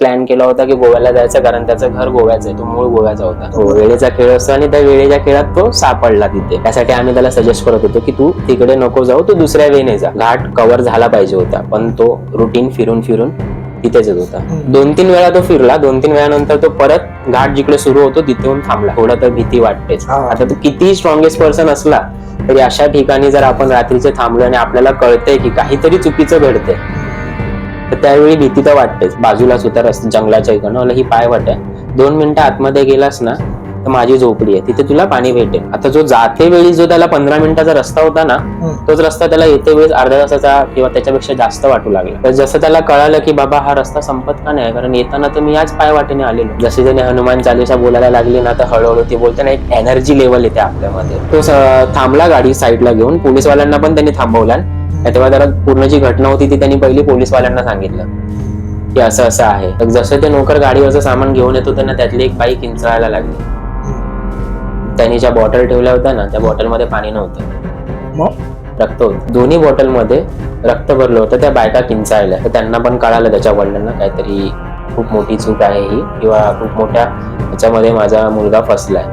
Plan केला होता की गोव्याला जायचं कारण त्याचं घर गोव्याचं आहे तो मूळ गोव्याचा होता. तो वेळेचा खेळ असतो आणि त्या वेळेच्या खेळात तो सापडला तिथे. त्यासाठी आम्ही त्याला सजेस्ट करत होतो की तू तिकडे नको जाऊ तू दुसऱ्या वेने जा. घाट कव्हर झाला पाहिजे होता पण तो रुटीन फिरून फिरून तिथेच येत होता. दोन तीन वेळा तो फिरला दोन तीन वेळानंतर तो परत घाट जिकडे सुरू होतो तिथे येऊन थांबला. थोडं तर भीती वाटतेच. आता तू किती स्ट्रॉंगेस्ट पर्सन असला तरी अशा ठिकाणी जर आपण रात्रीचे थांबलो आणि आपल्याला कळतंय की काहीतरी चुकीचं घडतंय तर त्यावेळी भीती तर वाटतेच बाजूला सुद्धा रस्ते जंगलाच्या इकडनं मला ही पाय वाट आहे दोन मिनिटं आतमध्ये गेलास ना तर माझी झोपडी आहे. तिथे तुला पाणी भेटेल. आता जो जाते वेळी जो त्याला पंधरा मिनिटाचा रस्ता होता ना तोच रस्ता त्याला येते वेळेस अर्ध्या तासाचा किंवा त्याच्यापेक्षा जास्त वाटू लागला. तर जसं त्याला कळालं की बाबा हा रस्ता संपत का नाही कारण येताना तर मी आज पाय वाटेने आलेलो. जसे त्याने हनुमान चालीसा बोलायला लागली ना तर हळूहळू ते बोलताना एक एनर्जी लेवल येते आपल्यामध्ये. तो थांबला गाडी साईडला घेऊन पोलीसवाल्यांना पण त्यांनी थांबवला. तेव्हा त्याला पूर्ण जी घटना होती ती त्यांनी पहिली पोलीसवाल्यांना सांगितलं. की असं असं आहे. तर जसं ते नोकर गाडीवरचं सामान घेऊन येत होते ना त्यातली एक बाई किंचाळायला लागली. त्यांनी ज्या बॉटल ठेवल्या होत्या ना त्या बॉटलमध्ये पाणी नव्हतं. रक्त होतं. दोन्ही बॉटलमध्ये रक्त भरलं होतं त्या बायका किंचाळल्या तर त्यांना पण कळालं त्याच्या वडिलांना काहीतरी खूप मोठी चूक आहे ही किंवा खूप मोठ्या ह्याच्यामध्ये माझा मुलगा फसलाय.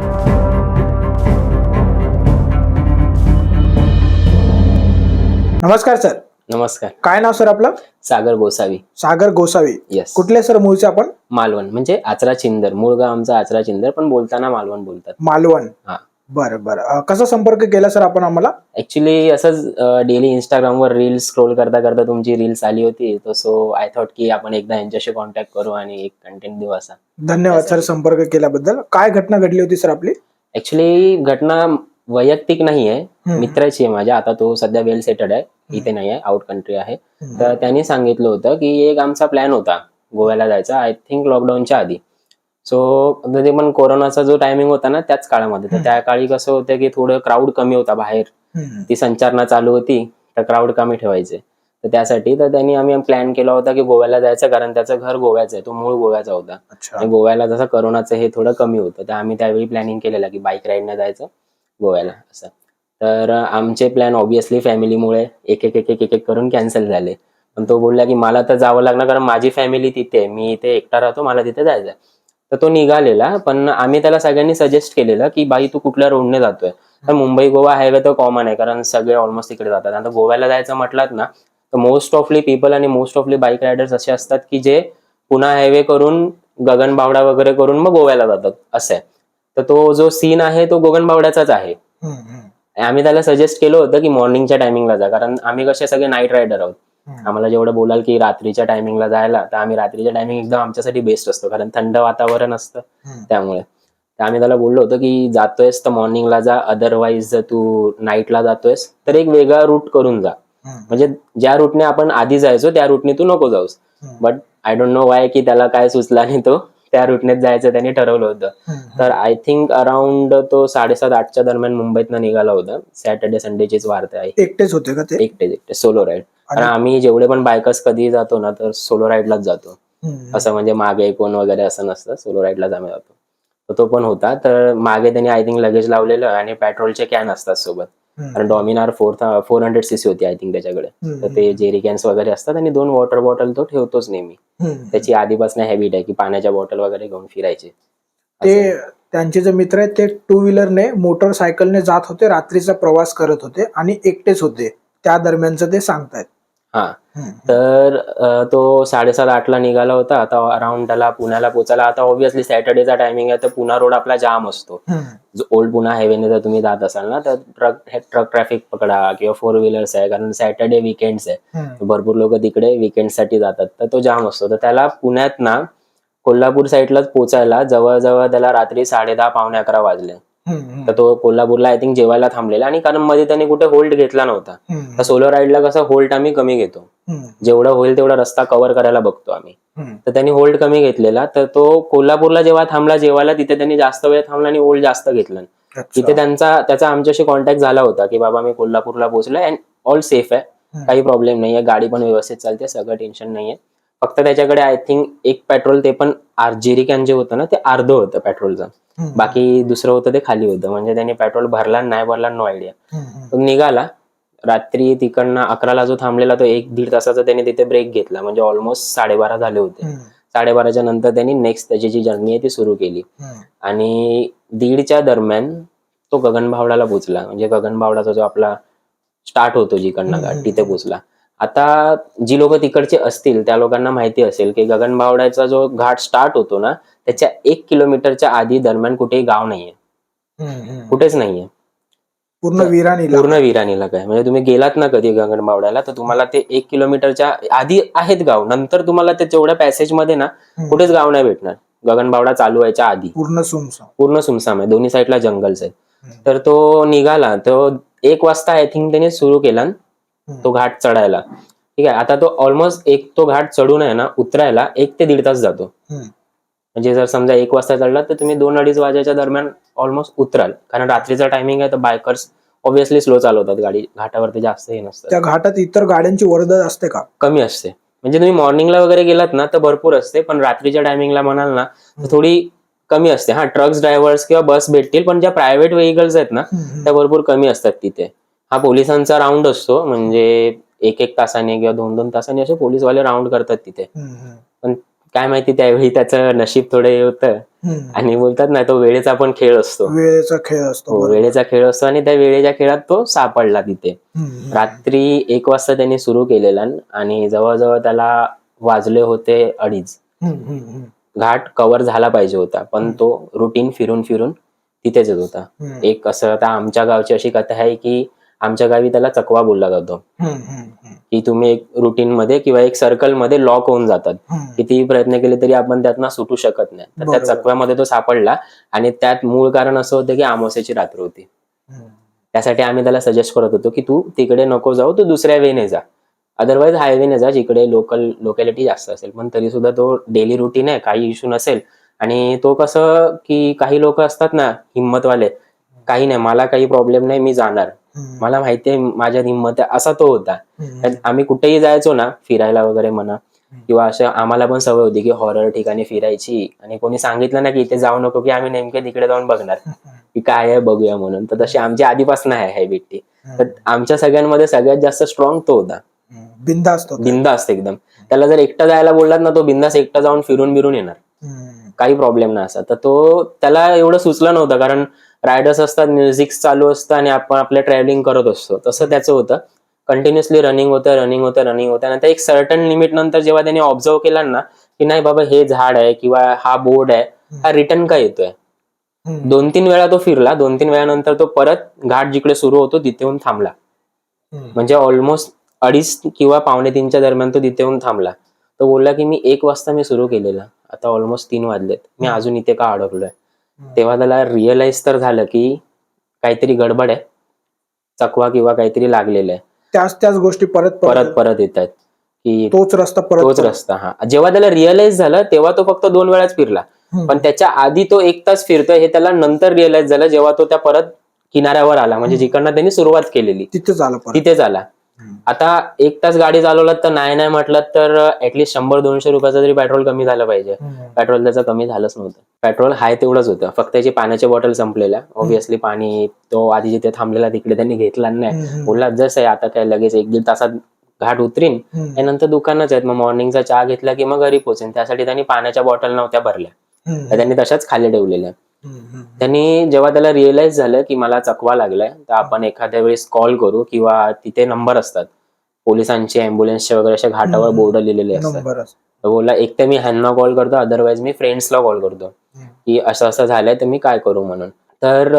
नमस्कार सर नमस्कार. काय नाव सर आपलं? सागर गोसावी. सागर गोसावी. येस कुठले सर मूळचे आपण? मालवण म्हणजे आचरा चिंदर. मूळ गाव आमचा आचरा चिंदर पण बोलताना मालवण बोलतात. मालवण. हा. बरं बरं. अं, कसा संपर्क केला सर आपण आम्हाला? ऍक्च्युली असंच डेली इंस्टाग्रामवर रील्स स्क्रोल करता करता तुमची रील्स आली होती. तर सो आय थॉट की आपण एकदा यांच्याशी कॉन्टॅक्ट करू आणि एक कंटेंट देऊ असा. धन्यवाद सर संपर्क केल्याबद्दल. काय घटना घडली होती सर आपली? ऍक्च्युली घटना वैयक्तिक नाही आहे. मित्राची आहे माझ्या. आता तो सध्या वेल सेटड आहे. इथे नाही आहे आउट कंट्री आहे. तर त्यांनी सांगितलं होतं की एक आमचा प्लॅन होता गोव्याला जायचा आय थिंक लॉकडाऊनच्या आधी. सो ते पण कोरोनाचा जो टायमिंग होता ना त्याच काळामध्ये. तर. त्या काळी कसं होतं की थोडं क्राऊड कमी होता बाहेर. ती संचारणा चालू होती तर क्राऊड कमी ठेवायचे. तर त्यासाठी तर त्यांनी आम्ही प्लॅन केला होता की गोव्याला जायचं कारण त्याचं घर गोव्याचं आहे. तो मूळ गोव्याचा होता. गोव्याला जसं करोनाचं हे थोडं कमी होतं तर आम्ही त्यावेळी प्लॅनिंग केलेलं की बाईक राईडनं जायचं. गोव्याला असं. तर आमचे प्लॅन ऑब्विसली फॅमिलीमुळे एक एक एक एक एक एक करून कॅन्सल झाले. पण तो बोलला की मला तर जावं लागणार कारण माझी फॅमिली तिथे आहे. मी इथे एकटा राहतो मला तिथे जायचं आहे. तर तो निघालेला पण आम्ही त्याला सगळ्यांनी सजेस्ट केलेलं की बाई तू कुठल्या रोडने जातोय? तर मुंबई गोवा हायवे तर कॉमन आहे कारण सगळे ऑलमोस्ट तिकडे जातात. आता गोव्याला जायचं म्हटलात ना तर मोस्ट ऑफली पीपल आणि most of the bike riders असे असतात की जे पुन्हा हायवे करून गगनबावडा वगैरे करून मग गोव्याला जातात. असं आहे. तर तो जो सीन आहे तो गगनबावड्याचाच आहे. आम्ही त्याला सजेस्ट केलं होतं की मॉर्निंगच्या टायमिंगला जा. कारण आम्ही कसे सगळे नाईट रायडर आहोत. आम्हाला जेवढं बोलाल की रात्रीच्या टायमिंगला जायला तर आम्ही रात्रीच्या टायमिंग एकदम आमच्यासाठी बेस्ट असतो. कारण थंड वातावरण असतं. त्यामुळे. तर आम्ही त्याला बोललो होतो की जातोयस तर मॉर्निंगला जा. अदरवाईज जर तू नाईटला जातोयस तर एक वेगळा रूट करून जा. म्हणजे ज्या रूटने आपण आधी जायचो त्या रूटने तू नको जाऊस. But I don't know why की त्याला काय सुचला आणि तो. त्या रूटनेच जायचं त्याने ठरवलं होतं. तर आय थिंक अराउंड तो साडेसात आठच्या दरम्यान मुंबईतनं निघाला होता. सॅटर्डे संडेचीच वार्ता आहे एकटेच होते का ते? एकटे एकटे सोलो राईड आणि- आम्ही जेवढे पण बायकर्स कधी जातो ना तर सोलो राईडलाच जातो. असं म्हणजे मागे कोण वगैरे असं नसतं. सोलो राईडलाच आम्ही जातो. तो पण होता. तर मागे त्यांनी आय थिंक लगेज लावलेलं आणि पेट्रोलचे कॅन असतात सोबत. कारण Dominar four four hundred CC होती आय थिंक त्याच्याकडे. तर ते जेरी कॅन्स वगैरे असतात आणि दोन वॉटर बॉटल तो ठेवतोच नेहमी. त्याची आधीपासून हॅबिट आहे की पाण्याच्या बॉटल वगैरे घेऊन फिरायचे ते. त्यांचे जे मित्र आहेत ते टू व्हीलरने मोटरसायकलने जात होते रात्रीचा प्रवास करत होते आणि एकटेच होते त्या दरम्यानचं ते सांगतायत हा. तर अ, तो साडेसात आठला निघाला होता. आता अराउंड त्याला पुण्याला पोचायला आता ऑब्व्हियसली सॅटर्डेचा टायमिंग आहे. तर पुणा रोड आपला जाम असतो. जो ओल्ड पुणा हायवेने जर तुम्ही जात असाल ना तर ट्रक ट्रक ट्रॅफिक पकडा किंवा फोर व्हीलर्स आहे. कारण सॅटर्डे विकेंड्स आहे. भरपूर लोक तिकडे weekend साठी जातात. तर तो जाम असतो. तर त्याला पुण्यात ना कोल्हापूर साईडलाच पोचायला जवळजवळ त्याला रात्री साडे दहा पावणे अकरा वाजले. तर तो कोल्हापूरला आय थिंक जेवायला थांबलेला आणि कारण मध्ये त्याने कुठे होल्ड घेतला नव्हता. तर सोलो राईडला कसं होल्ड आम्ही कमी घेतो. जेवढं होईल तेवढा रस्ता कव्हर करायला बघतो आम्ही. तर त्यांनी होल्ड कमी घेतलेला तर तो कोल्हापूरला जेव्हा थांबला जेवायला तिथे त्यांनी जास्त वेळ थांबला आणि होल्ड जास्त घेतला. तिथे त्यांचा त्याचा आमच्याशी कॉन्टॅक्ट झाला होता की बाबा मी कोल्हापूरला पोहोचलोय अँड ऑल सेफ आहे. काही प्रॉब्लेम नाहीये गाडी पण व्यवस्थित चालते सगळं टेन्शन नाहीये फक्त त्याच्याकडे आय थिंक एक पेट्रोल ते पण आर जे होतं ना ते अर्ध होतं पेट्रोलचं. बाकी दुसरं होतं ते खाली होतं. म्हणजे त्यांनी पेट्रोल भरला नाही भरला नो आयडिया. तो निघाला. रात्री तिकडनं अकराला जो थांबलेला तो एक दीड तासाचा त्याने तिथे ब्रेक घेतला. म्हणजे ऑलमोस्ट साडेबारा झाले होते. साडेबाराच्या नंतर त्यांनी नेक्स्ट त्याची जी जर्नी आहे ती सुरू केली. आणि दीडच्या दरम्यान तो गगनबावड्याला पोचला म्हणजे गगनबावडाचा जो आपला स्टार्ट होतो जिकडनं. घाट तिथे पोचला आता जी लोक तिकडचे असतील त्या लोकांना माहिती असेल की गगनबावड्याचा जो घाट स्टार्ट होतो ना त्याच्या एक किलोमीटरच्या आधी दरम्यान कुठेही गाव नाहीये. कुठेच नाहीये. पूर्ण विराणी पूर्ण विराणीला काय? म्हणजे तुम्ही गेलात ना कधी गगनबावड्याला तर तुम्हाला ते एक किलोमीटरच्या आधी आहेत गाव. नंतर तुम्हाला ते तेवढ्या पॅसेजमध्ये ना. कुठेच गाव नाही भेटणार. गगनबावडा चालू व्हायच्या आधी. पूर्ण सुमसम. पूर्ण सुमसाम आहे. दोन्ही साईडला जंगल्स आहेत. तर तो निघाला. तो एक वाजता आय थिंक त्याने सुरू केला. तो घाट चढायला. ठीक आहे? आता तो ऑलमोस्ट एक तो घाट चढून आहे ना उतरायला एक ते दीड तास जातो. म्हणजे जर समजा एक वाजता चढला तर तुम्ही दोन अडीच वाजेच्या दरम्यान ऑलमोस्ट उतराल. कारण रात्रीचा टायमिंग आहे तर बायकर्स ऑब्व्हियसली स्लो चालवतात गाडी. घाटावरती जास्त हे नसतं. त्या घाटात इतर गाड्यांची वर्दळ असते का? कमी असते. म्हणजे तुम्ही मॉर्निंगला वगैरे गेलात ना तर भरपूर असते. पण रात्रीच्या टायमिंगला म्हणाल ना तर थोडी कमी असते. हा ट्रक्स ड्रायव्हर्स किंवा बस भेटतील पण ज्या प्रायव्हेट व्हेकल्स आहेत ना. त्या भरपूर कमी असतात तिथे. हा पोलिसांचा राऊंड असतो म्हणजे एक एक तासाने किंवा दोन दोन तासाने असे पोलीसवाले राऊंड करतात तिथे. पण काय माहिती त्यावेळी त्याचं नशीब थोडं हे होतं. आणि बोलतात ना तो वेळेचा पण खेळ असतो वेळेचा खेळ असतो हो. वेळेचा खेळ असतो आणि त्या वेळेच्या खेळात तो सापडला तिथे. रात्री एक वाजता त्यांनी सुरू केलेला आणि जवळजवळ त्याला वाजले होते अडीच. घाट कव्हर झाला पाहिजे होता पण तो रुटीन फिरून फिरून तिथेच येत होता. एक असं आता आमच्या गावची अशी कथा आहे की आमच्या गावी त्याला चकवा बोलला जातो. की तुम्ही एक रुटीन मध्ये किंवा एक सर्कलमध्ये लॉक होऊन जातात. कितीही प्रयत्न केले तरी आपण त्यातनं सुटू शकत नाही तर त्या. चकव्यामध्ये तो सापडला आणि त्यात मूळ कारण असं होतं की आमोसेची रात्र होती. त्यासाठी आम्ही त्याला सजेस्ट करत होतो की तू तिकडे नको जाऊ तू दुसऱ्या वेने जा अदरवाईज हायवेने जा जिकडे लोकल लोकॅलिटी जास्त असेल पण तरी सुद्धा तो डेली रुटीन आहे काही इश्यू नसेल आणि तो कसं की काही लोक असतात ना हिंमतवाले काही नाही मला काही प्रॉब्लेम नाही मी जाणार. मला माहिती आहे माझ्यात हिंमत आहे. असा तो होता. आम्ही कुठेही जायचो ना फिरायला वगैरे म्हणा किंवा असं आम्हाला पण सवय होती की हॉरर ठिकाणी फिरायची. आणि कोणी सांगितलं ना की इथे जाऊ नको की आम्ही नेमके तिकडे जाऊन बघणार. की काय आहे बघूया म्हणून. तर तशी आमची आधीपासून आहे हॅबिट तर आमच्या सगळ्यांमध्ये सगळ्यात जास्त स्ट्रॉंग तो होता. होता. बिंदास्त एकदम. त्याला जर एकटा जायला बोललात ना तो बिंदास एकटा जाऊन फिरून बिरून येणार. काही प्रॉब्लेम नाही असा. तर तो त्याला एवढं सुचलं नव्हतं कारण रायडर्स असतात म्युझिक चालू असतं आणि आपण आपलं ट्रॅव्हलिंग करत असतो. तसं त्याचं होतं. कंटिन्युअसली रनिंग होतं रनिंग होतं रनिंग होतं. नंतर एक सर्टन लिमिट नंतर जेव्हा त्यांनी ऑब्झर्व केला ना की नाही बाबा हे झाड आहे किंवा हा बोर्ड आहे हा रिटर्न का येतोय. दोन तीन वेळा तो फिरला दोन तीन वेळानंतर तो परत घाट जिकडे सुरू होतो तिथे येऊन थांबला. म्हणजे ऑलमोस्ट अडीच किंवा पावणे तीनच्या दरम्यान तो तिथे येऊन थांबला. तो बोलला की मी एक वाजता मी सुरू केलेला. आता ऑलमोस्ट तीन वाजलेत. मी अजून इथे का अडकलोय? तेव्हा त्याला रिअलाइज तर झालं की काहीतरी गडबड आहे. चकवा किंवा काहीतरी लागलेलं आहे. त्याच त्याच गोष्टी परत परत. परत येत आहेत की तोच रस्ता परत तोच. रस्ता हा. जेव्हा त्याला रिअलाइज झालं तेव्हा तो फक्त दोन वेळाच फिरला. पण त्याच्या आधी तो एक तास फिरतोय हे त्याला नंतर रिअलाइज झालं जेव्हा तो त्या परत किनाऱ्यावर आला. म्हणजे जिकडनं त्यांनी सुरुवात केलेली. तिथेच आला तिथेच आला. आता एक तास गाडी चालवलात तर नाही नाही म्हटलं तर ऍटलीस्ट शंभर दोनशे रुपयाचं तरी पेट्रोल कमी झालं पाहिजे. पेट्रोल त्याचं कमी झालंच नव्हतं. पेट्रोल हाय तेवढंच होतं. फक्त त्याची पाण्याच्या बॉटल संपलेल्या. ऑब्व्हियसली पाणी तो आधी जिथे थांबलेला तिकडे त्यांनी घेतला नाही. बोलला जसं आहे आता काय लगेच एक दीड तासात घाट उतरीन. त्यानंतर दुकानच आहेत. मग मॉर्निंगचा चहा घेतला की मग घरी पोहोचेन. त्यासाठी त्यांनी पाण्याच्या बॉटल नव्हत्या भरल्या. त्यांनी तशाच खाली ठेवलेल्या. त्यांनी जेव्हा त्याला रिअलाइज झालं की मला चकवा लागलाय तर आपण एखाद्या वेळेस कॉल करू किंवा तिथे नंबर असतात. पोलिसांचे अँब्युलन्सचे वगैरे अशा घाटावर. बोर्ड लिहिलेले असतात. बोलला एक तर मी ह्यांना कॉल करतो अदरवाईज मी फ्रेंड्सला कॉल करतो. की असं असं झालंय तर मी काय करू म्हणून. तर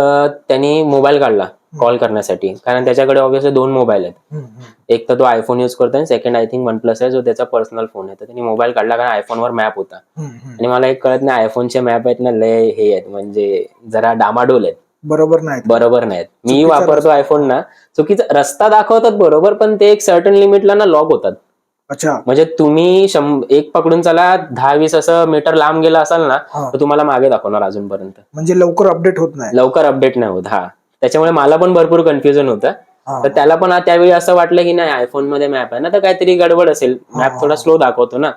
त्यांनी मोबाईल काढला. कॉल करण्यासाठी. कारण त्याच्याकडे ऑब्व्हियसली दोन मोबाईल आहेत. एक तर तो आयफोन युज करतो आणि second I think one plus आहे जो त्याचा पर्सनल फोन आहे. तर त्यांनी मोबाईल काढला कारण आयफोनवर मॅप होता. आणि मला एक कळत नाही आयफोनचे मॅप आहेत ना लय हे आहेत. म्हणजे जरा डामाडोल आहेत. बरोबर नाही बरोबर नाहीत. मी वापरतो. आयफोन ना चुकीचा रस्ता दाखवतात बरोबर पण ते एक सर्टन लिमिटला ना लॉक होतात. अच्छा. म्हणजे तुम्ही एक पकडून चला दहा वीस असं मीटर लांब गेला असाल ना. तर तुम्हाला मागे दाखवणार अजूनपर्यंत. म्हणजे लवकर अपडेट होत नाही. लवकर अपडेट नाही होत हा. त्याच्यामुळे मला पण भरपूर कन्फ्युजन होतं. तर त्याला पण त्यावेळी असं वाटलं की नाही आयफोनमध्ये मॅप आहे ना तर काहीतरी गडबड असेल. मॅप. थोडा स्लो दाखवतो ना.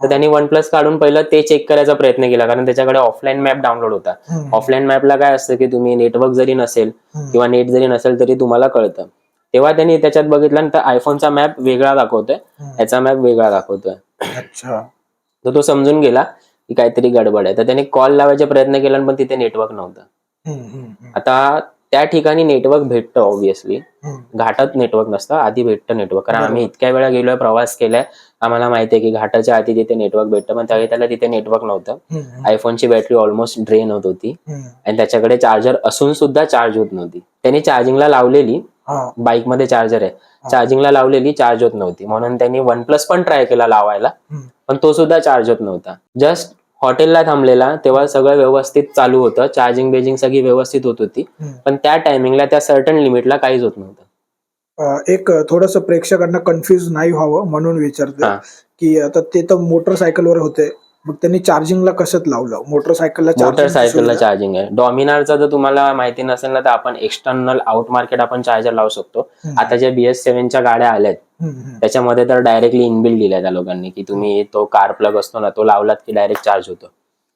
तर त्यांनी वन प्लस काढून पहिलं ते चेक करायचा प्रयत्न केला कारण त्याच्याकडे ऑफलाईन मॅप डाउनलोड होता. ऑफलाईन मॅपला काय असतं की तुम्ही नेटवर्क जरी नसेल. किंवा नेट जरी नसेल तरी तुम्हाला कळतं. तेव्हा त्यांनी त्याच्यात बघितलं तर आयफोनचा मॅप वेगळा दाखवतोय. याचा मॅप वेगळा दाखवतोय. तर तो समजून गेला की काहीतरी गडबड आहे. तर त्याने कॉल लावायचा प्रयत्न केला पण तिथे नेटवर्क नव्हतं. आता त्या ठिकाणी नेटवर्क भेटतं ऑब्विसली. घाटात नेटवर्क नसतं आधी भेटतं नेटवर्क कारण आम्ही. इतक्या वेळा गेलोय प्रवास केलाय आम्हाला माहिती आहे की घाटाच्या आधी तिथे नेटवर्क भेटतं पण त्यावेळी त्याला तिथे नेटवर्क नव्हतं. आयफोनची बॅटरी ऑलमोस्ट ड्रेन होत होती. आणि त्याच्याकडे चार्जर असून सुद्धा चार्ज होत नव्हती. त्याने चार्जिंगला लावलेली हा, बाईकमध्ये चार्जर आहे. चार्जिंगला लावलेली चार्ज होत नव्हती. म्हणून त्यांनी वन प्लस पण ट्राय केला लावायला. पण तो सुद्धा चार्ज होत नव्हता. जस्ट हॉटेलला थांबलेला तेव्हा सगळं व्यवस्थित चालू होतं चार्जिंग बेजिंग सगळी व्यवस्थित होत होती. पण त्या टायमिंगला त्या सर्टन लिमिटला काहीच होत नव्हतं एक थोडस प्रेक्षकांना कन्फ्युज नाही व्हावं म्हणून विचारते. की आता ते तर मोटरसायकलवर होते मग त्यांनी चार्जिंगला कसं लावलं मोटरसायकलला मोटरसायकलला? चार्जिंग आहे डॉमिनारचा जर तुम्हाला माहिती नसेल ना तर आपण एक्सटर्नल आउट मार्केट आपण चार्जर लावू शकतो. आता ज्या बीएस सेव्हनच्या गाड्या आल्यात. त्याच्यामध्ये तर डायरेक्टली इनबिल्ड दिलाय त्या लोकांनी की तुम्ही तो कार प्लग असतो ना तो लावलात की डायरेक्ट चार्ज होतो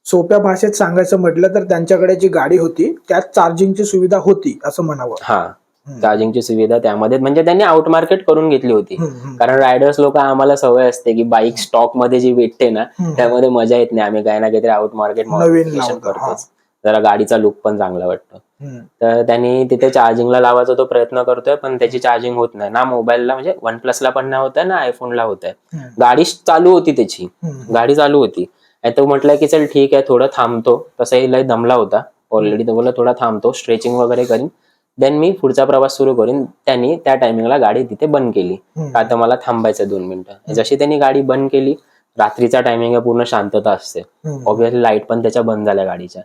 सोप्या भाषेत सांगायचं म्हटलं तर त्यांच्याकडे जी गाडी होती त्यात चार्जिंगची सुविधा होती असं म्हणावं हा. चार्जिंगची सुविधा त्यामध्ये म्हणजे त्यांनी आउट मार्केट करून घेतली होती. कारण रायडर्स लोक आम्हाला सवय असते की बाईक स्टॉकमध्ये जी भेटते ना. त्यामध्ये मजा येत नाही. आम्ही काही ना काहीतरी आउट मार्केट करतोच. जरा गाडीचा लुक पण चांगला वाटतो. तर त्यांनी तिथे चार्जिंगला लावायचा तो प्रयत्न करतोय पण त्याची चार्जिंग होत नाही. ना मोबाईलला म्हणजे वन प्लसला पण नाही होत आहे ना आयफोनला होत आहे. गाडी चालू होती त्याची. गाडी चालू होती. तो म्हटलं की चल ठीक आहे थोडं थांबतो. तसंही लय दमला होता. ऑलरेडी तो बोला थोडा थांबतो स्ट्रेचिंग वगैरे करीन. देन मी पुढचा प्रवास सुरू करीन. त्यांनी त्या टायमिंगला गाडी तिथे बंद केली. तर मला थांबायचं दोन मिनिटं. जशी त्यांनी गाडी बंद केली रात्रीचा टायमिंग पूर्ण शांतता असते. ऑब्विसली लाइट पण त्याच्या बंद झाल्या गाडीच्या.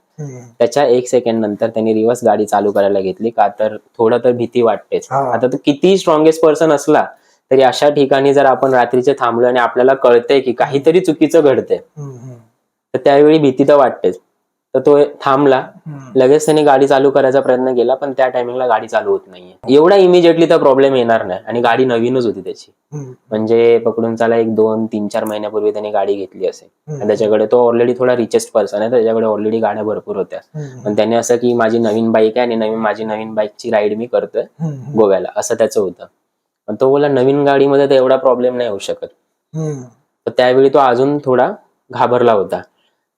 त्याच्या एक सेकंड नंतर त्यांनी रिव्हर्स गाडी चालू करायला घेतली. का तर थोडं तर भीती वाटतेच. आता तो किती स्ट्रॉंगेस्ट पर्सन असला तरी अशा ठिकाणी जर आपण रात्रीचे थांबलो आणि आपल्याला कळतंय की काहीतरी चुकीचं घडतंय. तर त्यावेळी भीती तर वाटतेच. तर तो थांबला. लगेच त्याने गाडी चालू करायचा प्रयत्न केला पण त्या टायमिंगला गाडी चालू होत नाहीये. एवढा इमिजिएटली तर प्रॉब्लेम येणार नाही आणि गाडी नवीनच होती त्याची. म्हणजे पकडून चाला एक दोन तीन चार महिन्यापूर्वी त्याने गाडी घेतली असेल. त्याच्याकडे तो ऑलरेडी थोडा रिचेस्ट पर्सन आहे त्याच्याकडे ऑलरेडी गाड्या भरपूर होत्या. पण त्याने असं की माझी नवीन बाईक आहे आणि नवीन माझी नवीन बाईकची राईड मी करतोय. गोव्याला. असं त्याचं होतं. पण तो बोला नवीन गाडीमध्ये तर एवढा प्रॉब्लेम नाही होऊ शकत. त्यावेळी तो अजून थोडा घाबरला होता.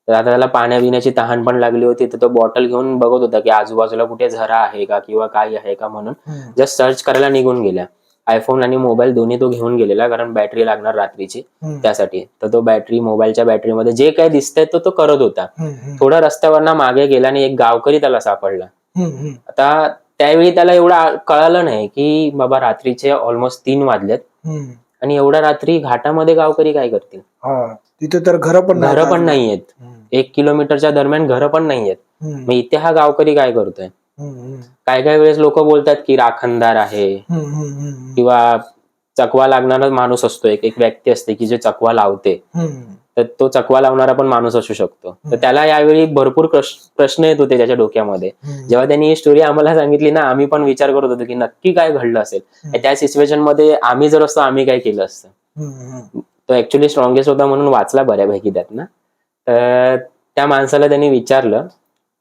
तर आता त्याला पाण्या पिण्याची तहान पण लागली होती तर तो बॉटल घेऊन बघत होता की आजूबाजूला कुठे झरा आहे का किंवा काय आहे का म्हणून. जस्ट सर्च करायला निघून गेल्या आयफोन आणि मोबाईल दोन्ही तो घेऊन गेलेला कारण बॅटरी लागणार रात्रीची. त्यासाठी तर तो बॅटरी मोबाईलच्या बॅटरीमध्ये जे काय दिसतंय तो तो करत होता. थोडा रस्त्यावरनं मागे गेला आणि एक गावकरी त्याला सापडला. आता त्यावेळी त्याला एवढं कळालं नाही की बाबा रात्रीचे ऑलमोस्ट तीन वाजलेत. आणि एवढ्या रात्री घाटामध्ये गावकरी काय करतील तिथे तर घर पण घरं पण नाहीयेत. एक किलोमीटरच्या दरम्यान घरं पण नाहीयेत हम्म. मग इथे हा गावकरी काय करतोय. काय काय वेळेस लोक बोलतात की राखणदार आहे. किंवा चकवा लागणारा माणूस असतो एक एक व्यक्ती असते की जे चकवा लावते. तर तो चकवा लावणारा पण माणूस असू शकतो तर त्याला यावेळी भरपूर प्रश- प्रश्न येत होते त्याच्या डोक्यामध्ये. जेव्हा त्यांनी ही स्टोरी आम्हाला सांगितली ना आम्ही पण विचार करत होतो की नक्की काय घडलं असेल त्या सिच्युएशनमध्ये आम्ही जर असतो आम्ही काय केलं असतं. तो ऍक्च्युली स्ट्रॉंगेस्ट होता म्हणून वाचला बऱ्यापैकी त्यात ना तर त्या माणसाला त्यांनी विचारलं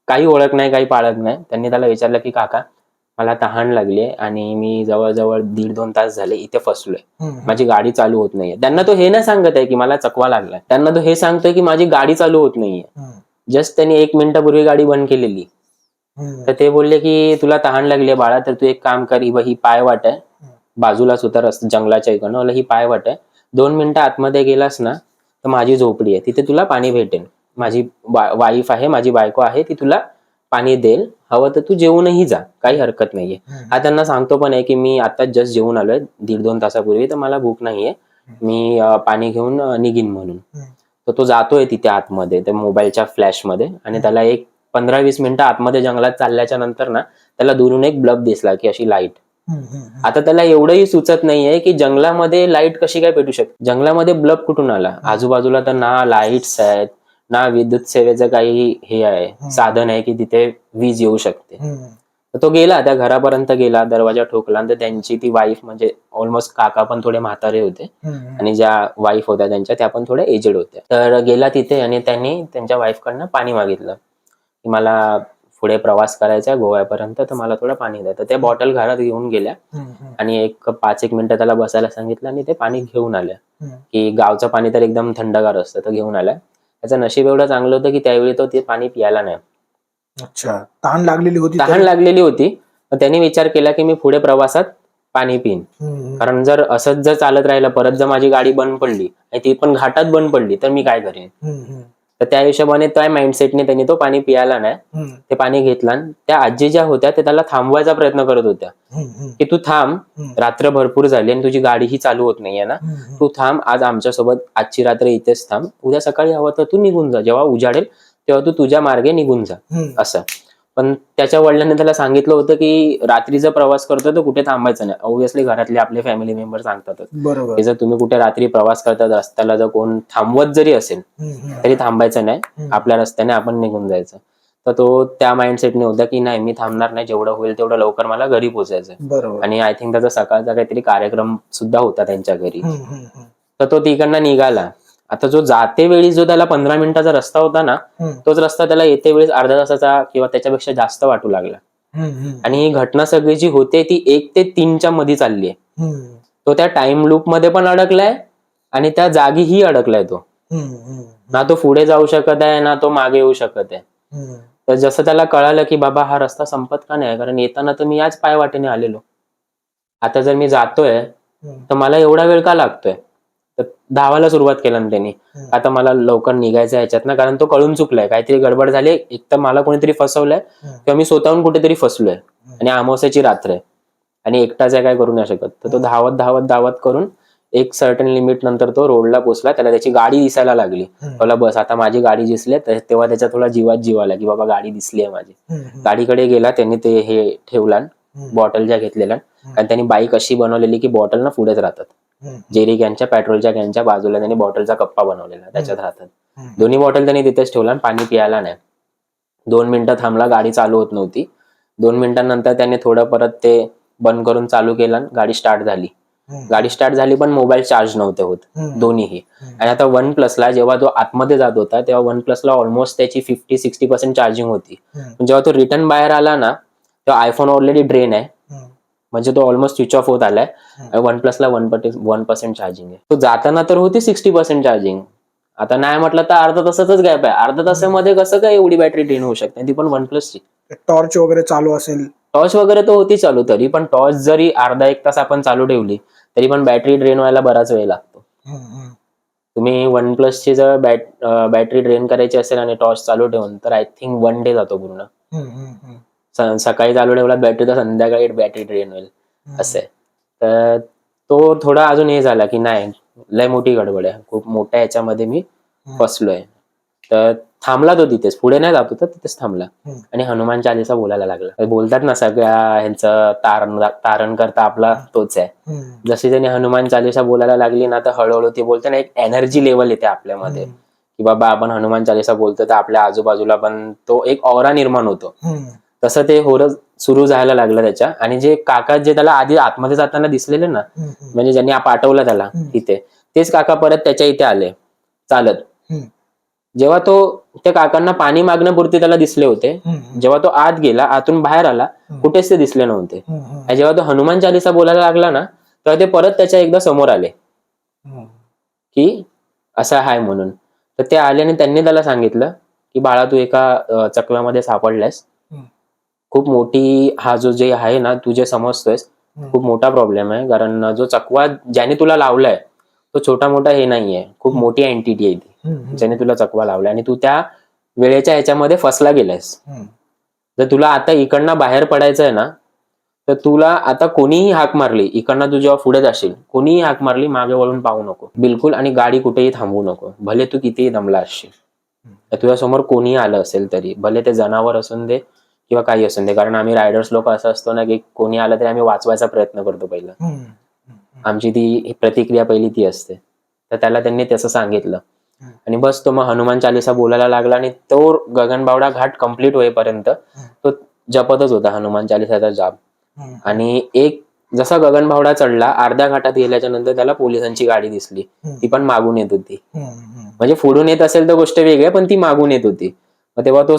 काही ओळख नाही काही पाळत नाही. त्यांनी त्याला विचारलं की काका मला तहान लागली आणि मी जवळजवळ दीड दोन तास झाले इथे फसलोय. माझी गाडी चालू होत नाहीये. त्यांना तो हे नाही सांगत आहे की मला चकवा लागलाय. त्यांना तो हे सांगतोय की माझी गाडी चालू होत नाहीये. जस्ट त्यांनी एक मिनिटापूर्वी गाडी बंद केलेली. तर ते बोलले की तुला तहान लागली बाळा तर तू एक काम कर ही ही पाय वाट आहे. बाजूलाच होता रस्ता जंगलाच्या इकडनं ही पाय वाट आहे. दोन मिनिटं आतमध्ये गेलास ना तर माझी झोपडी आहे. तिथे तुला पाणी भेटेल. माझी वाईफ आहे माझी बायको आहे ती तुला पाणी देईल. हवं तर तू जेवूनही जा. काही हरकत नाहीये. हा त्यांना सांगतो पण आहे की मी आता जस्ट जेवून आलोय. दीड दोन तासापूर्वी तर मला भूक नाहीये. मी पाणी घेऊन निघीन म्हणून. तर तो जातोय तिथे आतमध्ये त्या मोबाईलच्या फ्लॅशमध्ये आणि त्याला एक पंधरा वीस मिनिटं आतमध्ये जंगलात चालल्याच्या नंतर ना त्याला दुरून एक ब्लब दिसला की अशी लाइट. आता त्याला एवढंही सुचत नाहीये की जंगलामध्ये लाइट कशी काय पेटू शकते? जंगलामध्ये ब्लब कुठून आला? आजूबाजूला तर ना लाईट्स आहेत ना विद्युत सेवेचं काही हे आहे साधन आहे की तिथे वीज येऊ शकते. तो गेला त्या घरापर्यंत गेला दरवाजा ठोकला तर त्यांची ती वाईफ म्हणजे ऑलमोस्ट काका पण थोडे म्हातारे होते. आणि ज्या वाईफ होत्या त्यांच्या त्या पण थोड्या एजेड होत्या. तर गेला तिथे आणि त्यांनी त्यांच्या वाईफकडनं पाणी मागितलं. की मला पुढे प्रवास करायचा गोव्यापर्यंत तर मला थोडं पाणी द्या. तर त्या बॉटल घरात घेऊन गेल्या. आणि एक पाच एक मिनिटं त्याला बसायला सांगितलं आणि ते पाणी घेऊन आल्या. की गावचं पाणी तर एकदम थंडगार असतं तर घेऊन आलाय. त्याचं नशीब एवढं चांगलं होतं की त्यावेळी तो ते पाणी पियाला नाही. अच्छा. तहान लागलेली होती तहान लागलेली होती. त्याने विचार केला की मी पुढे प्रवासात पाणी हम्म. कारण जर असंच जर चालत राहिलं परत जर माझी गाडी बंद पडली आणि ती पण घाटात बंद पडली तर मी काय करेन? तर त्या हिशोबाने त्या माइंडसेटने त्यांनी तो पाणी पियाला नाही ते पाणी घेतला त्या आजी ज्या होत्या ते त्याला थांबवायचा प्रयत्न करत होत्या. की तू थांब. रात्र भरपूर झाली आणि तुझी गाडीही चालू होत नाहीये ना. तू थांब आज आमच्यासोबत आजची रात्र इथेच थांब. उद्या सकाळी हवं तर तू निघून जा. जेव्हा उजाडेल तेव्हा तू तुझ्या मार्गे निघून जा. असं. पण त्याच्या वडिलांनी त्याला सांगितलं होतं की रात्रीचा प्रवास करतोय तर कुठे थांबायचं नाही. ऑब्व्हियसली घरातले आपले फॅमिली मेंबर सांगतातच. बरोबर. जर तुम्ही कुठे रात्री प्रवास करतात रस्त्याला जर कोण थांबवत जरी असेल तरी थांबायचं नाही. आपल्या रस्त्याने आपण निघून जायचं. तर तो त्या माइंडसेटने होता की नाही मी थांबणार नाही जेवढं होईल तेवढं लवकर मला घरी पोहोचायचं आणि आय थिंक त्याचा सकाळचा काहीतरी कार्यक्रम सुद्धा होता त्यांच्या घरी. तर तो तिकडनं निघाला. आता जो जाते वेळी जो त्याला पंधरा मिनिटाचा रस्ता होता ना तोच रस्ता त्याला येते वेळेस अर्ध्या तासाचा किंवा त्याच्यापेक्षा जास्त वाटू लागला. आणि ही घटना सगळी जी होते ती एक ते तीनच्या मध्ये चालली आहे. तो त्या टाइम लूपमध्ये पण अडकलाय आणि त्या जागीही अडकलाय तो. ना तो पुढे जाऊ शकत आहे ना तो मागे येऊ शकत आहे. तर जसं त्याला कळालं की बाबा हा रस्ता संपत का नाही? कारण येताना तर मी याच पायवाटेने आलेलो. आता जर मी जातोय तर मला एवढा वेळ का लागतोय? धावायला सुरुवात केला ना त्यांनी. आता मला लवकर निघायचं याच्यात ना कारण तो कळून चुकलाय. काहीतरी गडबड झाली एक तर मला कोणीतरी फसवलंय. किंवा मी स्वतःहून कुठेतरी फसलोय. आणि अमावस्याची रात्र आहे. आणि एकटाच काय करू नाही शकत. तर तो धावत धावत धावत करून एक सर्टन लिमिट नंतर तो रोडला पोचला. त्याला त्याची गाडी दिसायला लागली. बोला बस आता माझी गाडी दिसली तेव्हा त्याच्या थोडा जीवात जीव आला की बाबा गाडी दिसली आहे माझी. गाडीकडे गेला त्यांनी ते हे ठेवला. बॉटल ज्या घेतलेल्या आणि त्यांनी बाईक अशी बनवलेली की बॉटल ना पुढेच राहतात. जेरी कॅनच्या पेट्रोलच्या कॅनच्या बाजूला त्यांनी बॉटलचा कप्पा बनवलेला त्याच्यात राहतात. दोन्ही बॉटल त्यांनी तिथेच ठेवला आणि पाणी पियाला नाही. दोन मिनिटं थांबला गाडी चालू होत नव्हती. दोन मिनिटांनंतर त्याने थोडं परत ते बंद करून चालू केलं गाडी स्टार्ट झाली. गाडी स्टार्ट झाली पण मोबाईल चार्ज नव्हते होत. दोन्हीही. आणि आता वन प्लसला जेव्हा तो आतमध्ये जात होता तेव्हा वन प्लसला ऑलमोस्ट त्याची फिफ्टी सिक्स्टी पर्सेंट चार्जिंग होती. जेव्हा तो रिटर्न बाहेर आला ना तेव्हा आयफोन ऑलरेडी ड्रेन आहे. म्हणजे तो ऑलमोस्ट स्विच ऑफ होत आलाय. वन प्लसला वन वन पर्सेंट चार्जिंग आहे. तो जाताना तर होती सिक्स्टी पर्सेंट चार्जिंग आता नाही म्हटलं तर अर्धा तासातच गॅप आहे. अर्धा तासामध्ये कसं काय एवढी बॅटरी ड्रेन होऊ शकते? ती पण वन प्लसची टॉर्च वगैरे चालू असेल. टॉर्च वगैरे तर होती चालू तरी पण टॉर्च जरी अर्धा एक तास आपण चालू ठेवली तरी पण बॅटरी ड्रेन व्हायला बराच वेळ लागतो. तुम्ही वन प्लसची जर बॅट बॅटरी ड्रेन करायची असेल आणि टॉर्च चालू ठेवून तर आय थिंक वन डे जातो पूर्ण. सकाळी चालू ठेवला बॅटरी तर संध्याकाळी बॅटरी ड्रेन होईल. असं आहे तर तो थोडा अजून हे झाला की नाही लय मोठी गडबड आहे खूप मोठ्या याच्यामध्ये मी. फसलोय तर थांबला तो तिथेच पुढे नाही जात होता तिथेच थांबला. आणि हनुमान चालिसा बोलायला लागला तर बोलतात ना सगळ्या ह्यांचं तारण तारण करता आपला तोच आहे. जशी त्यांनी हनुमान चालिसा बोलायला लागली ना तर हळूहळू ती बोलते ना एक एनर्जी लेवल येते आपल्यामध्ये. की बाबा आपण हनुमान चालिसा बोलतो तर आपल्या आजूबाजूला पण तो एक ऑरा निर्माण होतो. तसं ते होर सुरू जायला लागलं त्याच्या आणि जे काका जे त्याला आधी आतमध्ये जाताना दिसलेले ना. म्हणजे ज्यांनी पाठवलं त्याला. तिथे तेच काका परत त्याच्या इथे आले चालत. जेव्हा तो त्या काकांना पाणी मागण्यापुरते त्याला दिसले होते. जेव्हा तो आत गेला आतून बाहेर आला. कुठेच ते दिसले नव्हते. आणि जेव्हा तो हनुमान चालिसा बोलायला लागला ना तेव्हा ते परत त्याच्या एकदा समोर आले. की असं आहे म्हणून तर ते आले आणि त्यांनी त्याला सांगितलं की बाळा तू एका चकव्यामध्ये सापडलायस. खूप मोठी हा जो जे आहे ना तू जे समजतोयस. खूप मोठा प्रॉब्लेम आहे. कारण जो चकवा ज्याने तुला लावलाय तो छोटा मोठा हे नाहीये. खूप. मोठी एंटिटी आहे ती. ज्याने तुला चकवा लावलाय. आणि तू त्या वेळेच्या ह्याच्यामध्ये फसला गेलायस. जर तुला आता इकडनं बाहेर पडायचं आहे ना तर तुला आता कोणीही हाक मारली इकडनं तू जेव्हा पुढे जाशील कोणीही हाक मारली मागे वळून पाहू नको. बिलकुल आणि गाडी कुठेही थांबवू नको. भले तू कितीही दमला असशील. तर तुझ्यासमोर कोणीही आलं असेल तरी भले ते जनावर असून दे किंवा काही असून दे कारण आम्ही रायडर्स लोक असं असतो ना की कोणी आलं तरी आम्ही वाचवायचा प्रयत्न करतो पहिला. आमची ती प्रतिक्रिया पहिली ती असते तर त्याला त्यांनी तसं सांगितलं. आणि बस तो मग हनुमान चालिसा बोलायला लागला आणि तो गगनबावडा घाट कंप्लीट होईपर्यंत तो जपतच होता हनुमान चालिसाचा जाप. आणि एक जसा गगनबावडा चढला अर्ध्या घाटात गेल्याच्यानंतर त्याला पोलिसांची गाडी दिसली. ती पण मागून येत होती. म्हणजे पुढून येत असेल तर गोष्ट वेगळी पण ती मागून येत होती तेव्हा तो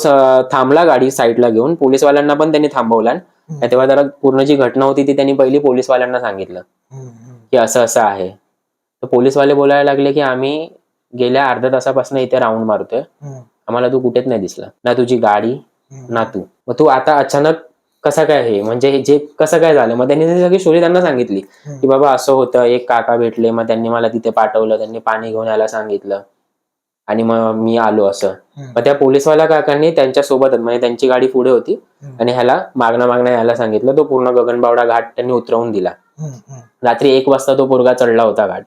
थांबला गाडी साईडला घेऊन. पोलीसवाल्यांना पण त्यांनी थांबवला. तेव्हा त्याला पूर्ण जी घटना होती ती त्यांनी पहिली पोलीसवाल्यांना सांगितलं. की असं असं आहे. तर पोलीसवाले बोलायला लागले की आम्ही गेल्या अर्ध्या तासापासून इथे राऊंड मारतोय. आम्हाला तू कुठेच नाही दिसला. ना तुझी गाडी. ना तू. मग तू आता अचानक कसा काय हे? म्हणजे जे कसं काय झालं? मग त्यांनी सगळी स्टोरी त्यांना सांगितली. की बाबा असं होतं. एक काका भेटले. मग त्यांनी मला तिथे पाठवलं. त्यांनी पाणी घेऊन यायला सांगितलं. आणि मग मी आलो असं. मग त्या पोलीसवाल्या काकांनी त्यांच्या सोबतच म्हणजे त्यांची गाडी पुढे होती. आणि ह्याला मागणं मागणं यायला सांगितलं. तो पूर्ण गगनबावडा घाट त्यांनी उतरवून दिला. रात्री एक वाजता तो पोरगा चढला होता घाट.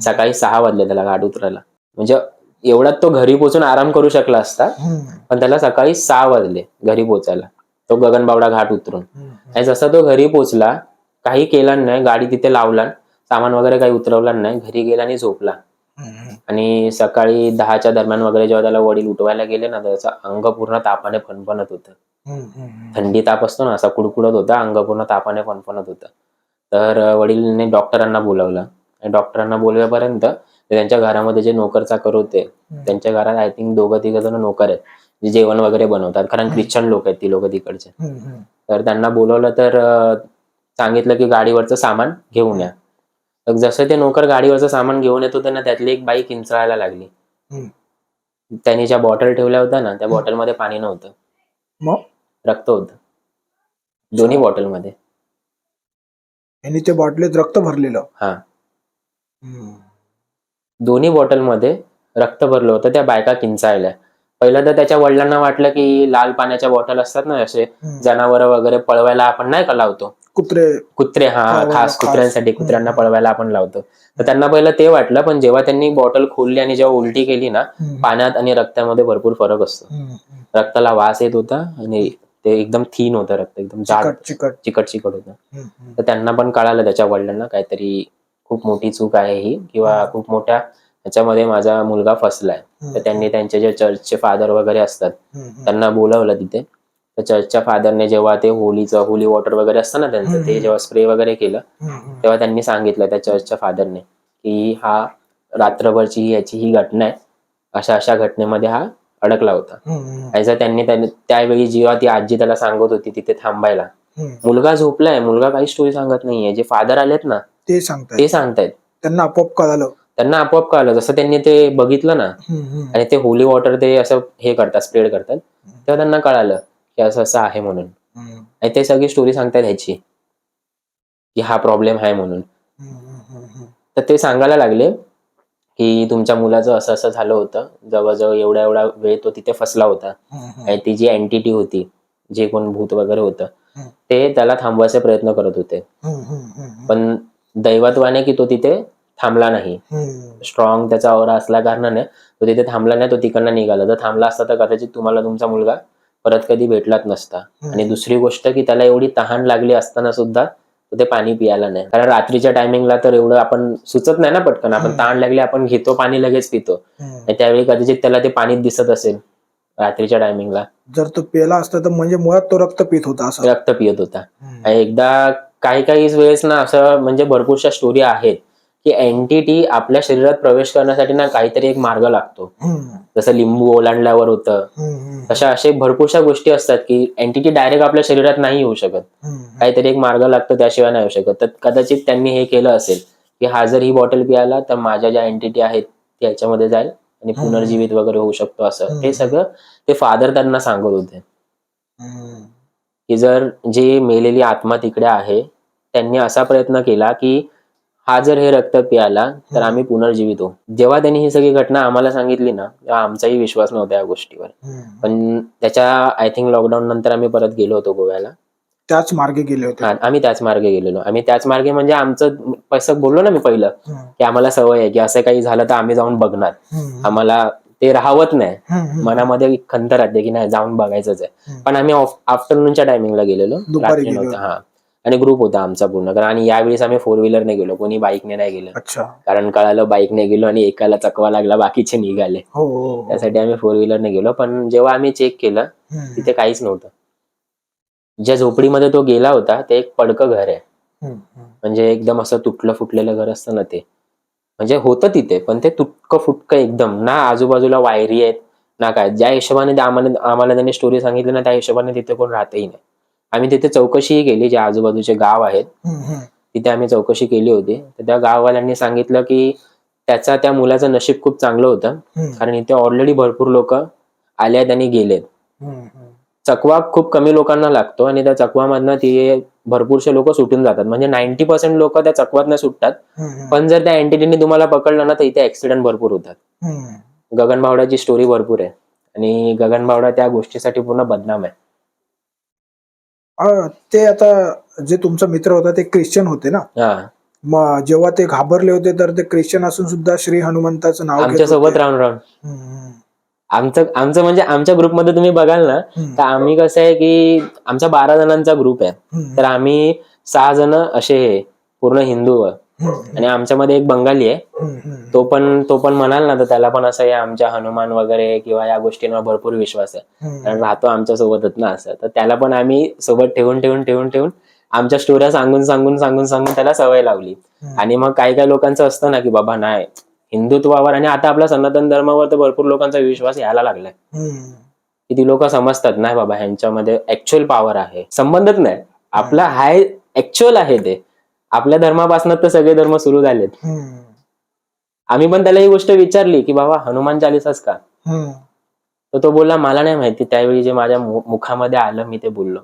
सकाळी सहा वाजले त्याला घाट उतरायला. म्हणजे एवढ्यात तो घरी पोहोचून आराम करू शकला असता पण त्याला सकाळी सहा वाजले घरी पोचायला तो गगनबावडा घाट उतरून. आणि जसा तो घरी पोचला काही केला नाही गाडी तिथे लावला सामान वगैरे काही उतरवला नाही घरी गेला आणि झोपला. आणि सकाळी दहाच्या दरम्यान वगैरे जेव्हा त्याला वडील उठवायला गेले ना त्याचं अंग पूर्ण तापाने फणफणत होतं. हम्म, हम्म. थंडी ताप असतो ना असा कुडकुडत होता अंग पूर्ण तापाने फणफणत होतं. तर वडीलने डॉक्टरांना बोलावलं. आणि डॉक्टरांना बोलवेपर्यंत ते त्यांच्या घरामध्ये जे नोकर चाकर होते त्यांच्या घरात आय थिंक दोघं तिघ जण नोकर आहेत. जे जेवण वगैरे बनवतात कारण ख्रिश्चन लोक आहेत ती लोक तिकडचे. तर त्यांना बोलवलं तर सांगितलं की गाडीवरचं सामान घेऊन या. तर जसं ते नोकर गाडीवरचं सामान घेऊन येत होते ना त्यातली एक बाई किंचाळायला लागली. त्यांनी ज्या बॉटल ठेवल्या होत्या ना त्या बॉटलमध्ये पाणी नव्हतं. मग? रक्त होतं. दोन्ही बॉटलमध्ये. यांनी ते बॉटलीत रक्त भरलेलं? हा. दोन्ही बॉटलमध्ये रक्त भरलं होतं त्या बायका किंचाळल्या. पहिलं तर त्याच्या वडिलांना वाटलं की लाल पाण्याच्या बॉटल असतात ना असे. जनावर वगैरे पळवायला आपण नाही का लावतो? कुत्रे. कुत्रे हा खास. कुत्र्यांसाठी कुत्र्यांना पळवायला आपण लावतो. तर त्यांना पहिलं ते वाटलं पण जेव्हा त्यांनी बॉटल खोलली आणि जेव्हा उलटी केली ना पाण्यात आणि रक्तामध्ये भरपूर फरक असतो. रक्ताला वास येत होता आणि ते एकदम थीन होतं रक्त एकदम जाड चिकट चिकट. चिकट होतं. तर त्यांना पण कळालं त्याच्या वडिलांना काहीतरी खूप मोठी चूक आहे ही किंवा खूप मोठ्या ह्याच्यामध्ये माझा मुलगा फसलाय. तर त्यांनी त्यांचे जे चर्चचे फादर वगैरे असतात. त्यांना बोलावलं तिथे. तर चर्चच्या फादरने जेव्हा ते होलीचं होली वॉटर वगैरे असतं ना त्यांचं ते जेव्हा स्प्रे वगैरे केलं. तेव्हा त्यांनी सांगितलं त्या चर्चच्या फादरने की हा रात्रभरची याची ही घटना आहे. अशा अशा घटनेमध्ये हा अडकला होता. जर त्यांनी त्यावेळी जेव्हा ती आजी त्याला सांगत होती तिथे थांबायला. मुलगा झोपलाय मुलगा काही स्टोरी सांगत नाहीये. जे फादर आलेत ना ते सांगताय ते सांगतायत. त्यांना आपोआप कळालं. त्यांना आपोआप कळलं. जसं त्यांनी ते बघितलं ना. आणि ते होली वॉटर ते असं हे करतात स्प्रेड करतात तेव्हा त्यांना कळालं. की असं असं आहे म्हणून आणि ते सगळी स्टोरी सांगतात ह्याची की हा प्रॉब्लेम आहे म्हणून. तर ते सांगायला लागले की तुमच्या मुलाचं असं असं झालं होतं जवळजवळ एवढा एवढा वेळ तो तिथे फसला होता. आणि ती जी एंटिटी होती जे कोण भूत वगैरे होतं. ते त्याला थांबवायचे प्रयत्न करत होते. पण दैवत्वाने की तो तिथे थांबला नाही. स्ट्रॉंग त्याचा औरा असल्या कारणाने तो तिथे थांबला नाही तो तिकडनं निघाला जर थांबला असता तर कदाचित तुम्हाला तुमचा मुलगा परत कधी भेटलाच नसता. आणि दुसरी गोष्ट की त्याला एवढी तहान लागली असताना सुद्धा तो पाणी पियाला नाही. कारण रात्रीच्या टायमिंगला तर एवढं आपण सुचत नाही ना पटकन. आपण तहान लागली आपण घेतो पाणी लगेच पितो. त्यावेळी कदाचित त्याला ते पाणीच दिसत असेल रात्रीच्या टायमिंगला. जर तो पेला असता तर म्हणजे मुळात तो रक्त पित होता रक्त पियत होता. एकदा काही काही वेळेस ना असं म्हणजे भरपूरशा स्टोरी आहेत. की एंटिटी आपल्या शरीरात प्रवेश करण्यासाठी ना काहीतरी एक मार्ग लागतो. जसं लिंबू ओलांडल्यावर होतं. अशा असे भरपूरशा गोष्टी असतात की एंटिटी डायरेक्ट आपल्या शरीरात नाही येऊ शकत. काहीतरी एक मार्ग लागतो त्याशिवाय नाही येऊ शकत तर कदाचित त्यांनी हे केलं असेल की हा जर ही बॉटल पियाला तर माझ्या ज्या एंटिटी आहेत त्या ह्याच्यामध्ये जाईल आणि पुनर्जीवित वगैरे होऊ शकतो असं हे सगळं ते फादर त्यांना सांगत होते. की जर जी मेलेली आत्मा तिकडे आहे त्यांनी असा प्रयत्न केला की हा जर हे रक्त पियाला तर आम्ही पुनर्जीवित. जेव्हा त्यांनी ही सगळी घटना आम्हाला सांगितली ना तेव्हा आमचाही विश्वास नव्हता या गोष्टीवर. पण त्याच्या आय थिंक लॉकडाऊन नंतर आम्ही परत गेलो होतो गोव्याला. त्याच मार्गे गेले होते. आम्ही त्याच मार्गे गेलेलो. आम्ही त्याच मार्गे म्हणजे आमचं कसं बोललो ना मी पहिलं. की आम्हाला सवय आहे की असं काही झालं तर आम्ही जाऊन बघणार. आम्हाला ते राहवत नाही. मनामध्ये खंत राहते की नाही जाऊन बघायचंच आहे. पण आम्ही आफ्टरनूनच्या टायमिंगला गेलेलो. हा. आणि ग्रुप होता आमचा पूर्ण. कारण आणि यावेळेस आम्ही फोर व्हीलरने गेलो. कोणी बाईकने नाही गेलो. अच्छा. कारण कळालं बाईकने गेलो आणि एकाला चकवा लागला बाकीचे निघाले. हो हो, हो. त्यासाठी आम्ही फोर व्हीलरने गेलो. पण जेव्हा आम्ही चेक केलं हम्म. तिथे काहीच नव्हतं. ज्या झोपडीमध्ये तो गेला होता ते एक पडकं घर आहे. हम्म. हम्म. म्हणजे एकदम असं तुटलं फुटलेलं घर असतं ना ते. म्हणजे होतं तिथे पण ते तुटकं फुटकं एकदम. ना आजूबाजूला वायरी आहेत ना काय. ज्या हिशोबाने आम्हाला आम्हाला त्यांनी स्टोरी सांगितली ना त्या हिशोबाने तिथे कोण राहतही नाही. आम्ही तिथे चौकशीही केली जे आजूबाजूचे गाव आहेत. तिथे आम्ही चौकशी केली होती. तर त्या गाववाल्यांनी सांगितलं की त्याचा त्या मुलाचं नशीब खूप चांगलं होतं. कारण इथे ऑलरेडी भरपूर लोक आले आहेत आणि गेलेत. चकवा खूप कमी लोकांना लागतो आणि त्या चकवामधनं ते भरपूरसे लोक सुटून जातात. म्हणजे नाईन्टी पर्सेंट लोक त्या चकवातनं सुटतात. पण जर त्या अँटिटीने तुम्हाला पकडलं ना तर इथे ऍक्सिडेंट भरपूर होतात. हम्म. गगन बावड्याची स्टोरी भरपूर आहे. आणि गगन बावडा त्या गोष्टीसाठी पूर्ण बदनाम आहे. ते आता जे तुमचा मित्र होता ते ख्रिश्चन होते ना? मग जेव्हा ते घाबरले होते तर ते ख्रिश्चन असून सुद्धा श्री हनुमंताचं नाव आमच्यासोबत. राहून राहून आमचं आमचं म्हणजे आमच्या ग्रुपमध्ये तुम्ही बघाल ना तर आम्ही कसं आहे की आमचा बारा जणांचा ग्रुप आहे. तर आम्ही सहा जण असे हे, पूर्ण हिंदू आणि आमच्यामध्ये एक बंगाली आहे. तो पण तो पण म्हणाल ना तर त्याला पण असं या आमच्या हनुमान वगैरे किंवा या गोष्टींवर भरपूर विश्वास आहे. कारण राहतो आमच्या सोबतच ना असं. तर त्याला पण आम्ही सोबत ठेवून ठेवून ठेवून ठेवून आमच्या स्टोऱ्या सांगून सांगून सांगून सांगून त्याला सवय लावली. आणि मग काही काही लोकांचं असतं ना की बाबा नाही हिंदुत्वावर आणि आता आपल्या सनातन धर्मावर तर भरपूर लोकांचा विश्वास यायला लागलाय. की ती लोक समजतात नाही बाबा ह्यांच्यामध्ये ऍक्च्युअल पॉवर आहे. संबंधच नाही. आपला हाय ऍक्च्युअल आहे ते. आपल्या धर्मापासून तर सगळे धर्म सुरू झालेत. हम्म, आम्ही पण त्याला ही गोष्ट विचारली की बाबा हनुमान चालीसाच का? हम्म. तर तो बोलला मला नाही माहिती. त्यावेळी जे माझ्या मुखामध्ये आलं मी ते बोललो.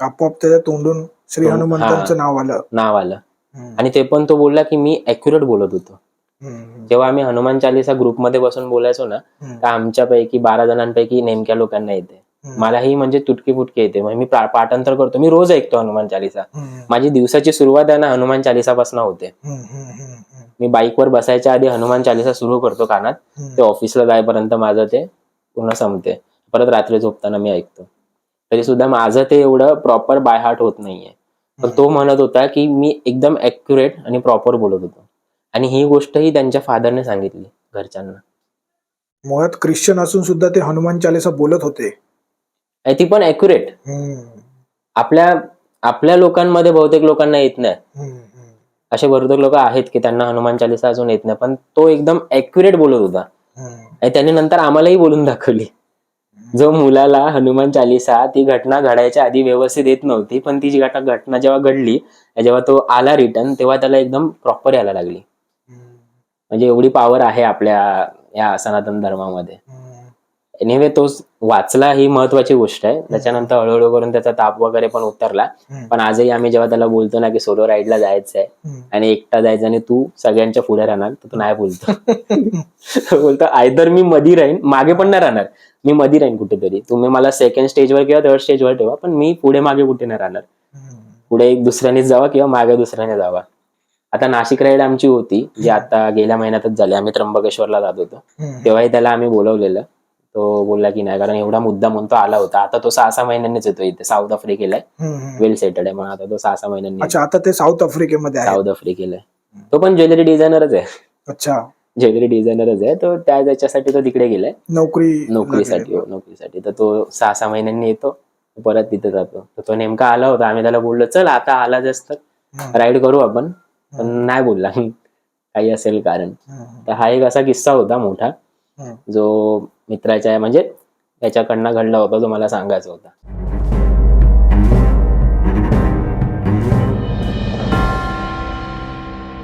आपोआप त्याच्या तोंडून श्री हा. हनुमंतांचं नाव आलं. नाव आलं. आणि ते पण तो बोलला की मी अॅक्युरेट बोलत होतो. जेव्हा आम्ही हनुमान चालीसा ग्रुपमध्ये बसून बोलायचो ना तर आमच्यापैकी बारा जणांपैकी नेमक्या लोकांना येते. मलाही म्हणजे तुटकी फुटकी येते मी पाठांतर करतो. मी रोज ऐकतो हनुमान चालीसा. माझी दिवसाची सुरुवात आहे ना हनुमान चालीसापासून होते. मी बाईकवर बसायच्या आधी हनुमान चालीसा सुरू करतो कानात. ते ऑफिसला जाईपर्यंत माझं ते पूर्ण संपते. परत रात्री झोपताना मी ऐकतो. तरी सुद्धा माझं ते एवढं प्रॉपर बाय हार्ट होत नाहीये. पण तो म्हणत होता की मी एकदम ऍक्युरेट आणि प्रॉपर बोलत होतो. आणि ही गोष्टही त्यांच्या फादरने सांगितली घरच्यांना. मुळात ख्रिश्चन असून सुद्धा ते हनुमान चालीसा बोलत होते. आणि ती पण ऍक्युरेट आपल्या आपल्या लोकांमध्ये बहुतेक लोकांना येत नाही. असे बहुतेक लोक आहेत की त्यांना हनुमान चालीसा अजून येत नाही पण तो एकदम ऍक्युरेट बोलत होता. आणि त्याने नंतर आम्हालाही बोलून दाखवली. जो मुलाला हनुमान चालिसा ती घटना घडायच्या आधी व्यवस्थित येत नव्हती पण ती जी घटना घटना जेव्हा घडली जेव्हा तो आला रिटर्न तेव्हा त्याला एकदम प्रॉपर यायला लागली. म्हणजे एवढी पॉवर आहे आपल्या या सनातन धर्मामध्ये. एनिवे तो वाचला ही महत्वाची गोष्ट आहे. त्याच्यानंतर हळूहळू करून त्याचा ताप वगैरे पण उतरला. पण आजही आम्ही जेव्हा त्याला बोलतो ना की सोलो राईडला जायचं आहे. आणि एकटा जायचं आणि तू सगळ्यांच्या पुढे राहणार तर तो नाही बोलतो. बोलतो आयदर मी मधी राहीन मागे पण नाही राहणार. मी मधी राहीन कुठेतरी. तुम्ही मला सेकंड स्टेजवर किंवा थर्ड स्टेजवर ठेवा पण मी पुढे मागे कुठे नाही राहणार. पुढे एक दुसऱ्यानेच जावा किंवा मागे दुसऱ्याने जावा. आता नाशिक राईड आमची होती जी आता गेल्या महिन्यातच झाली. आम्ही त्र्यंबकेश्वरला जात होतो. तेव्हाही त्याला आम्ही बोलवलेलं. तो बोलला की नाही कारण एवढा मुद्दा म्हणून तो आला होता. आता तो सहा सहा महिन्यांनीच येतो इथे साऊथ आफ्रिकेला. वेल सेटड आहे म्हणून आता तो सहा सहा महिन्यांनी अच्छा आता ते साऊथ आफ्रिकेमध्ये साऊथ आफ्रिकेला आहे. तो पण ज्वेलरी डिझायनरच आहे. अच्छा. ज्वेलरी डिझायनरच आहे. तो त्या त्याच्यासाठी तो तिकडे गेलाय. नोकरी नोकरीसाठी हो, नोकरीसाठी. तर तो सहा सहा महिन्यांनी येतो. परत तिथे जातो. तर तो नेमका आला होता. आम्ही त्याला बोललो चल आता आला जास्त. राईड करू आपण. पण नाही बोलला. काही असेल कारण. तर हा एक असा किस्सा होता मोठा. जो मित्राच्या म्हणजे त्याच्याकडनं घडला होता तुम्हाला सांगायचं होतं होता.